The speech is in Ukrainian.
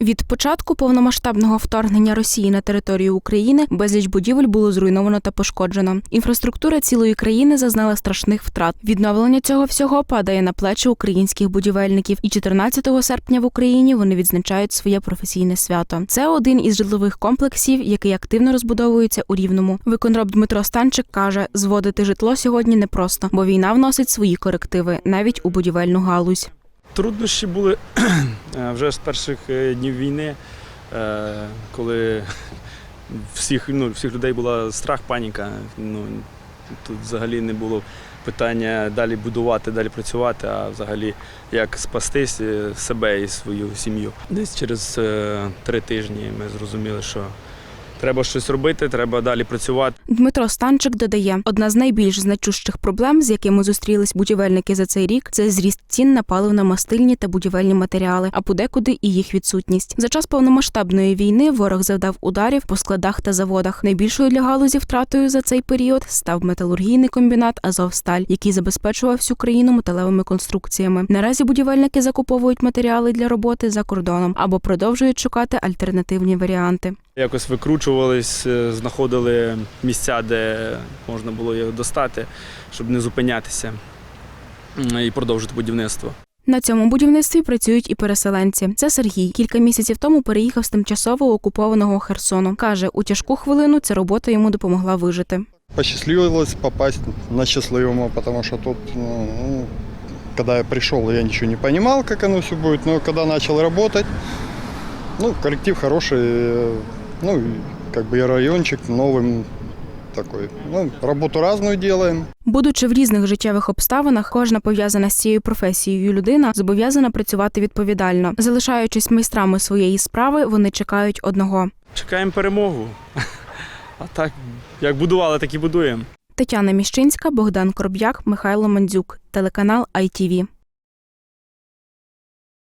Від початку повномасштабного вторгнення Росії на територію України безліч будівель було зруйновано та пошкоджено. Інфраструктура цілої країни зазнала страшних втрат. Відновлення цього всього падає на плечі українських будівельників. І 14 серпня в Україні вони відзначають своє професійне свято. Це один із житлових комплексів, який активно розбудовується у Рівному. Виконроб Дмитро Станчик каже, зводити житло сьогодні непросто, бо війна вносить свої корективи навіть у будівельну галузь. Труднощі були вже з перших е, днів війни, е, коли всіх, ну, всіх людей була страх, паніка. Ну, тут взагалі не було питання далі будувати, далі працювати, а взагалі як спастись е, себе і свою сім'ю. Десь через е, три тижні ми зрозуміли, що треба щось робити, треба далі працювати. Дмитро Станчик додає, одна з найбільш значущих проблем, з якими зустрілись будівельники за цей рік, це зріст цін на паливно-мастильні та будівельні матеріали, а подекуди і їх відсутність. За час повномасштабної війни ворог завдав ударів по складах та заводах. Найбільшою для галузі втратою за цей період став металургійний комбінат Азовсталь, який забезпечував всю країну металевими конструкціями. Наразі будівельники закуповують матеріали для роботи за кордоном або продовжують шукати альтернативні варіанти. Якось викручувались, е, знаходили місця, де можна було його достати, щоб не зупинятися і продовжити будівництво. На цьому будівництві працюють і переселенці. Це Сергій. Кілька місяців тому переїхав з тимчасово окупованого Херсону. каже, у тяжку хвилину ця робота йому допомогла вижити. Посчастливилось попасть на счастливому, потому что тут, ну, ну, когда я пришел, я ничего не понимал, как оно все будет, но когда начал работать, ну, коллектив хороший, э, ну, и как бы и райончик новым такой. Ну, работу разную делаем. Будучи в різних життєвих обставинах, кожна пов'язана з цією професією людина зобов'язана працювати відповідально. Залишаючись майстрами своєї справи, вони чекають одного. Чекаємо перемогу. А так, як будували, так і будуємо. Тетяна Міщинська, Богдан Короб'як, Михайло Мандзюк, телеканал ITV.